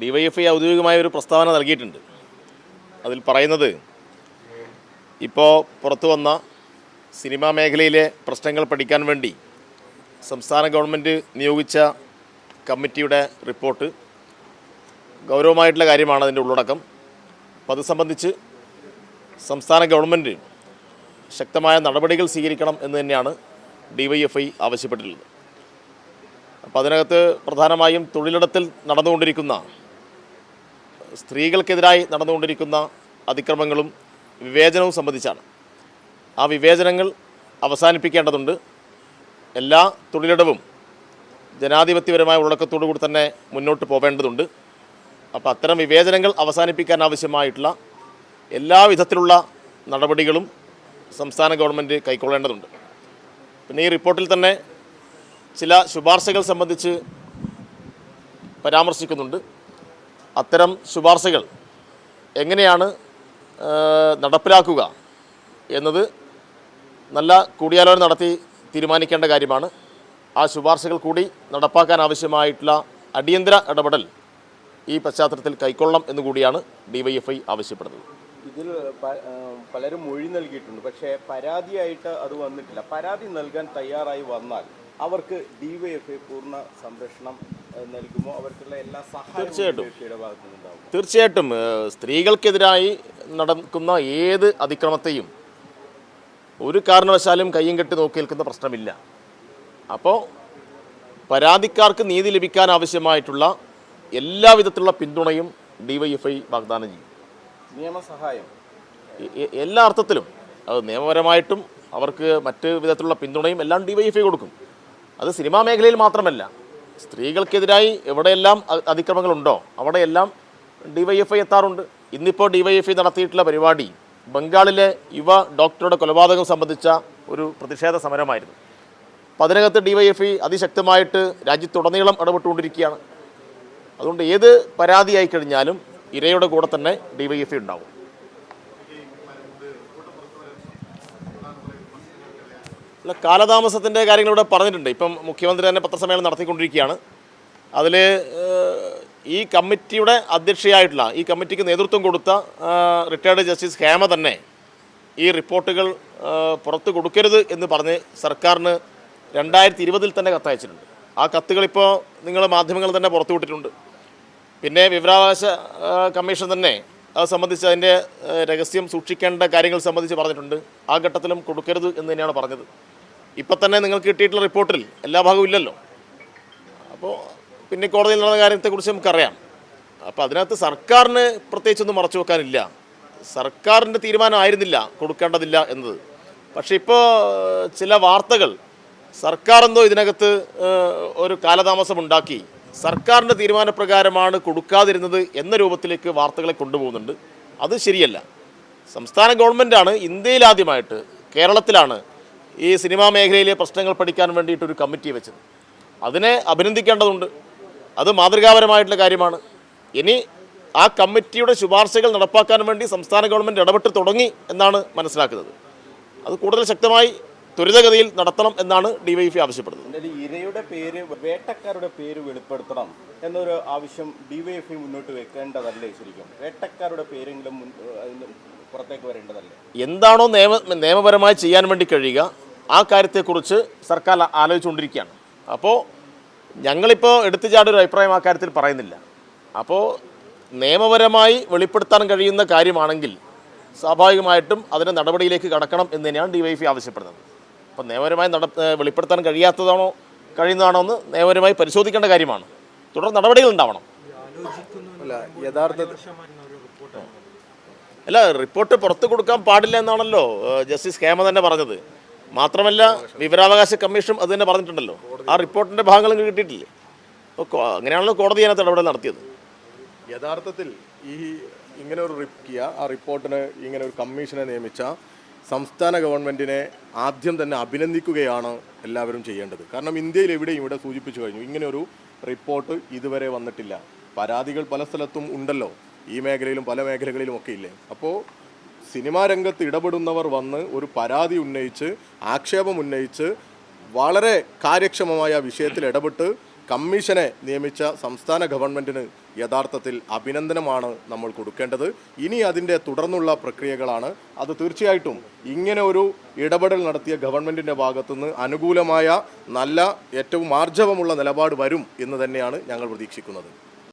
DYFI ഔദ്യോഗികമായ ഒരു പ്രസ്താവന നൽകിയിട്ടുണ്ട്. അതിൽ പറയുന്നത് ഇപ്പോൾ പുറത്തു വന്ന സിനിമാ മേഖലയിലെ പ്രശ്നങ്ങൾ പഠിക്കാൻ വേണ്ടി സംസ്ഥാന ഗവൺമെന്റ് നിയോഗിച്ച കമ്മിറ്റിയുടെ റിപ്പോർട്ട് ഗൗരവമായിട്ടുള്ള കാര്യമാണ് അതിന്റെ ഉള്ളടക്കം. അപ്പോൾ അത് സംബന്ധിച്ച് സംസ്ഥാന ഗവൺമെന്റ് ശക്തമായ നടപടികൾ സ്വീകരിക്കണം എന്ന് തന്നെയാണ് ഡിവൈഎഫ്ഐ ആവശ്യപ്പെട്ടിട്ടുള്ളത്. അപ്പോൾ അതിനകത്ത് പ്രധാനമായും തൊഴിലിടത്തിൽ നടന്നുകൊണ്ടിരിക്കുന്ന സ്ത്രീകൾക്കെതിരായി നടന്നുകൊണ്ടിരിക്കുന്ന അതിക്രമങ്ങളും വിവേചനവും സംബന്ധിച്ചാണ്. ആ വിവേചനങ്ങൾ അവസാനിപ്പിക്കേണ്ടതുണ്ട്. എല്ലാ തൊഴിലിടവും ജനാധിപത്യപരമായ ഉള്ളടക്കത്തോടു കൂടി തന്നെ മുന്നോട്ട് പോവേണ്ടതുണ്ട്. അപ്പോൾ അത്തരം വിവേചനങ്ങൾ അവസാനിപ്പിക്കാൻ ആവശ്യമായിട്ടുള്ള എല്ലാ വിധത്തിലുള്ള നടപടികളും സംസ്ഥാന ഗവൺമെന്റ് കൈക്കൊള്ളേണ്ടതുണ്ട്. പിന്നെ ഈ റിപ്പോർട്ടിൽ തന്നെ ചില ശുപാർശകൾ സംബന്ധിച്ച് പരാമർശിക്കുന്നുണ്ട്. അത്തരം ശുപാർശകൾ എങ്ങനെയാണ് നടപ്പിലാക്കുക എന്നത് നല്ല കൂടിയാലോചന നടത്തി തീരുമാനിക്കേണ്ട കാര്യമാണ്. ആ ശുപാർശകൾ കൂടി നടപ്പാക്കാൻ ആവശ്യമായിട്ടുള്ള അടിയന്തര ഇടപെടൽ ഈ പശ്ചാത്തലത്തിൽ കൈക്കൊള്ളണം എന്നുകൂടിയാണ് ഡിവൈഎഫ്ഐ ആവശ്യപ്പെടുന്നത്. ഇതിൽ പലരും മൊഴി നൽകിയിട്ടുണ്ട്. പക്ഷേ പരാതിയായിട്ട് അത് വന്നിട്ടില്ല. പരാതി നൽകാൻ തയ്യാറായി വന്നാൽ അവർക്ക് ഡിവൈഎഫ്ഐ പൂർണ സംരക്ഷണം നൽകുമോ? അവർക്കുള്ള എല്ലാ സഹായവും തീർച്ചയായിട്ടും. തീർച്ചയായിട്ടും. സ്ത്രീകൾക്കെതിരായി നടക്കുന്ന ഏത് അതിക്രമത്തെയും ഒരു കാരണവശാലും കയ്യും കെട്ടി നോക്കി നിൽക്കുന്ന പ്രശ്നമില്ല. അപ്പോൾ പരാതിക്കാർക്ക് നീതി ലഭിക്കാൻ ആവശ്യമായിട്ടുള്ള എല്ലാവിധത്തിലുള്ള പിന്തുണയും ഡിവൈഎഫ്ഐ വാഗ്ദാനം ചെയ്യും. നിയമസഹായം. എല്ലാ അർത്ഥത്തിലും. അത് നിയമപരമായിട്ടും അവർക്ക് മറ്റ് വിധത്തിലുള്ള പിന്തുണയും എല്ലാം ഡിവൈഎഫ്ഐ കൊടുക്കും. അത് സിനിമാ മേഖലയിൽ മാത്രമല്ല. സ്ത്രീകൾക്കെതിരായി എവിടെയെല്ലാം അതിക്രമങ്ങളുണ്ടോ അവിടെയെല്ലാം ഡിവൈഎഫ്ഐ എത്താറുണ്ട്. ഇന്നിപ്പോൾ ഡിവൈഎഫ്ഐ നടത്തിയിട്ടുള്ള പരിപാടി ബംഗാളിലെ യുവ ഡോക്ടറുടെ കൊലപാതകം സംബന്ധിച്ച ഒരു പ്രതിഷേധ സമരമായിരുന്നു. അപ്പം അതിനകത്ത് ഡിവൈഎഫ്ഐ അതിശക്തമായിട്ട് രാജ്യത്തുടനീളം ഇടപെട്ടുകൊണ്ടിരിക്കുകയാണ്. അതുകൊണ്ട് ഏത് പരാതിയായി കഴിഞ്ഞാലും ഇരയുടെ കൂടെ തന്നെ ഡിവൈഎഫ്ഐ ഉണ്ടാവും. അല്ല കാലതാമസത്തിന്റെ കാര്യങ്ങൾ ഇവിടെ പറഞ്ഞിട്ടുണ്ട്. ഇപ്പം മുഖ്യമന്ത്രി തന്നെ പത്രസമ്മേളനം നടത്തിക്കൊണ്ടിരിക്കുകയാണ്. അതിൽ ഈ കമ്മിറ്റിയുടെ അധ്യക്ഷയായിട്ടുള്ള ഈ കമ്മിറ്റിക്ക് നേതൃത്വം കൊടുത്ത റിട്ടയർഡ് ജസ്റ്റിസ് ഹേമ തന്നെ ഈ റിപ്പോർട്ടുകൾ പുറത്തു കൊടുക്കരുത് എന്ന് പറഞ്ഞ് സർക്കാരിന് രണ്ടായിരത്തി ഇരുപതിൽ തന്നെ കത്തയച്ചിട്ടുണ്ട്. ആ കത്തുകളിപ്പോൾ നിങ്ങൾ മാധ്യമങ്ങൾ തന്നെ പുറത്തുവിട്ടിട്ടുണ്ട് പിന്നെ വിവരാവകാശ കമ്മീഷൻ തന്നെ അത് സംബന്ധിച്ച് അതിന്റെ രഹസ്യം സൂക്ഷിക്കേണ്ട കാര്യങ്ങൾ സംബന്ധിച്ച് പറഞ്ഞിട്ടുണ്ട്. ആ ഘട്ടത്തിലും കൊടുക്കരുത് എന്ന് തന്നെയാണ് പറഞ്ഞത്. ഇപ്പം തന്നെ നിങ്ങൾക്ക് കിട്ടിയിട്ടുള്ള റിപ്പോർട്ടിൽ എല്ലാ ഭാഗവും ഇല്ലല്ലോ. അപ്പോൾ പിന്നെ കോടതിയിൽ നടന്ന കാര്യത്തെക്കുറിച്ച് നമുക്കറിയാം. അപ്പോൾ അതിനകത്ത് സർക്കാരിന് പ്രത്യേകിച്ചൊന്നും മറച്ചു വെക്കാനില്ല. സർക്കാരിന്റെ തീരുമാനമായിരുന്നില്ല കൊടുക്കേണ്ടതില്ല എന്നത്. പക്ഷേ ഇപ്പോൾ ചില വാർത്തകൾ സർക്കാർ എന്തോ ഇതിനകത്ത് ഒരു കാലതാമസം ഉണ്ടാക്കി. സർക്കാരിന്റെ തീരുമാനപ്രകാരമാണ് കൊടുക്കാതിരുന്നത് എന്ന രൂപത്തിലേക്ക് വാർത്തകളെ കൊണ്ടുപോകുന്നുണ്ട്. അത് ശരിയല്ല. സംസ്ഥാന ഗവൺമെന്റാണ് ഇന്ത്യയിലാദ്യമായിട്ട് കേരളത്തിലാണ് ഈ സിനിമാ മേഖലയിലെ പ്രശ്നങ്ങൾ പഠിക്കാൻ വേണ്ടിയിട്ടൊരു കമ്മിറ്റി വെച്ചത്. അതിനെ അഭിനന്ദിക്കേണ്ടതുണ്ട്. അത് മാതൃകാപരമായിട്ടുള്ള കാര്യമാണ്. ഇനി ആ കമ്മിറ്റിയുടെ ശുപാർശകൾ നടപ്പാക്കാൻ വേണ്ടി സംസ്ഥാന ഗവൺമെന്റ് ഇടപെട്ട് തുടങ്ങി എന്നാണ് മനസ്സിലാക്കുന്നത്. അത് കൂടുതൽ ശക്തമായി ത്വരിതഗതിയിൽ നടത്തണം എന്നാണ് ഡിവൈഎഫ്ഐ ആവശ്യപ്പെടുന്നത്. ഇരയുടെ പേര് വേട്ടക്കാരുടെ പേര് വെളിപ്പെടുത്തണം എന്നൊരു ആവശ്യം ഡിവൈഎഫ്ഐ മുന്നോട്ട് വെക്കേണ്ടതല്ലേ ശരിക്കും? വേട്ടക്കാരുടെ പേരെങ്കിലും പുറത്തേക്ക് വരേണ്ടതല്ലേ? എന്താണോ നിയമ നിയമപരമായി ചെയ്യാൻ വേണ്ടി കഴിയുക ആ കാര്യത്തെക്കുറിച്ച് സർക്കാർ ആലോചിച്ചുകൊണ്ടിരിക്കുകയാണ്. അപ്പോൾ ഞങ്ങളിപ്പോൾ എടുത്തുചാടൊരു അഭിപ്രായം ആ കാര്യത്തിൽ പറയുന്നില്ല. അപ്പോൾ നിയമപരമായി വെളിപ്പെടുത്താൻ കഴിയുന്ന കാര്യമാണെങ്കിൽ സ്വാഭാവികമായിട്ടും അതിന് നടപടിയിലേക്ക് കടക്കണം എന്ന് തന്നെയാണ് ഡിവൈഎഫ്ഐ ആവശ്യപ്പെടുന്നത്. അപ്പോൾ നിയമപരമായി നട വെളിപ്പെടുത്താൻ കഴിയാത്തതാണോ കഴിയുന്നതാണോ എന്ന് നിയമപരമായി പരിശോധിക്കേണ്ട കാര്യമാണ്. തുടർ നടപടികൾ ഉണ്ടാവണം. അല്ല റിപ്പോർട്ട് പുറത്ത് കൊടുക്കാൻ പാടില്ല എന്നാണല്ലോ ജസ്റ്റിസ് ഹേമ തന്നെ പറഞ്ഞത്. മാത്രമല്ല വിവരാവകാശ കമ്മീഷൻ അത് തന്നെ പറഞ്ഞിട്ടുണ്ടല്ലോ. ആ റിപ്പോർട്ടിന്റെ ഭാഗങ്ങൾ കിട്ടിയിട്ടില്ലേ? അപ്പോൾ അങ്ങനെയാണല്ലോ കോടതി അതിനകത്ത് ഇടപെടൽ നടത്തിയത്. യഥാർത്ഥത്തിൽ ഈ ഇങ്ങനെ ഒരു റിപ്പിയ ആ റിപ്പോർട്ടിന് ഇങ്ങനെ ഒരു കമ്മീഷനെ നിയമിച്ച സംസ്ഥാന ഗവൺമെന്റിനെ ആദ്യം തന്നെ അഭിനന്ദിക്കുകയാണ് എല്ലാവരും ചെയ്യേണ്ടത്. കാരണം ഇന്ത്യയിൽ എവിടെയും ഇവിടെ സൂചിപ്പിച്ചു കഴിഞ്ഞു ഇങ്ങനെയൊരു റിപ്പോർട്ട് ഇതുവരെ വന്നിട്ടില്ല. പരാതികൾ പല സ്ഥലത്തും ഉണ്ടല്ലോ. ഈ മേഖലയിലും പല മേഖലകളിലും ഒക്കെ ഇല്ലേ? അപ്പോൾ സിനിമാ രംഗത്ത് ഇടപെടുന്നവർ വന്ന് ഒരു പരാതി ഉന്നയിച്ച് ആക്ഷേപം ഉന്നയിച്ച് വളരെ കാര്യക്ഷമമായ വിഷയത്തിൽ ഇടപെട്ട് കമ്മീഷനെ നിയമിച്ച സംസ്ഥാന ഗവൺമെന്റിന് യഥാർത്ഥത്തിൽ അഭിനന്ദനമാണ് നമ്മൾ കൊടുക്കേണ്ടത്. ഇനി അതിന്റെ തുടർന്നുള്ള പ്രക്രിയകളാണ്. അത് തീർച്ചയായിട്ടും ഇങ്ങനെ ഒരു ഇടപെടൽ നടത്തിയ ഗവൺമെന്റിന്റെ ഭാഗത്തുനിന്ന് അനുകൂലമായ നല്ല ഏറ്റവും ആർജവമുള്ള നിലപാട് വരും എന്ന് തന്നെയാണ് ഞങ്ങൾ പ്രതീക്ഷിക്കുന്നത്.